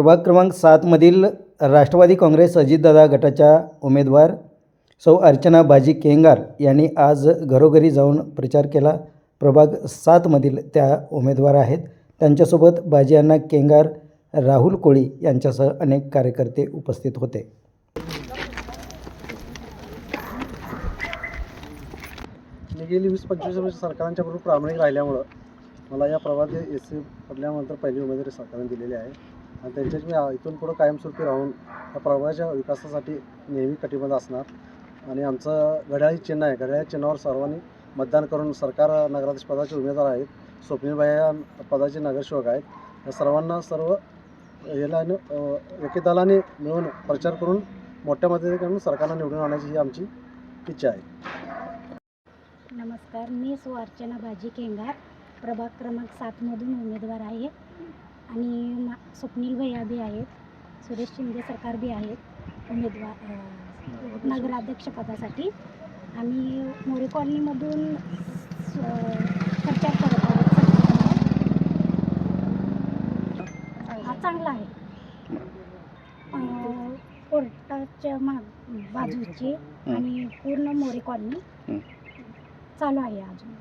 प्रभाग क्रमांक सातमधील राष्ट्रवादी काँग्रेस अजितदादा गटाच्या उमेदवार सौ अर्चना बाजी केंगार यांनी आज घरोघरी जाऊन प्रचार केला. प्रभाग सातमधील त्या उमेदवार आहेत. त्यांच्यासोबत बाजी अण्णा केंगार राहुल कोळी यांच्यासह अनेक कार्यकर्ते उपस्थित होते. मी गेली वीस पंचवीस वर्ष सरकारांच्या बरोबर प्रामाणिक राहिल्यामुळं मला या प्रभागात एस सी पडल्यानंतर पहिली उमेदवारी सरकारने दिलेली आहे. आणि त्यांच्याच मी इथून पुढं कायमस्वरूपी राहून या प्रभागाच्या विकासासाठी नेहमी कटिबद्ध असणार. आणि आमचं घड्याळी चिन्ह आहे. घड्याळी चिन्हावर सर्वांनी मतदान करून सरकार नगराध्यक्ष पदाचे उमेदवार आहेत. स्वप्नीलबाई या पदाचे नगरसेवक आहेत. या सर्वांना सर्व याला एके दलाने मिळून प्रचार करून मोठ्या मताधिकाऱ्यांनी सरकारला निवडून आणण्याची ही आमची इच्छा आहे. नमस्कार. मी सो बाजी केंगार. प्रभाग क्रमांक सातमधून उमेदवार आहे. आणि मा स्वप्नील भैया बी आहेत सुरेश शिंदे सरकार बी आहेत उमेदवार नगराध्यक्षपदासाठी आम्ही मोरे कॉलनीमधून प्रचार करत आहोत. हा चांगला आहे. कोर्टाच्या माग बाजूची आणि पूर्ण मोरे कॉलनी चालू आहे अजून.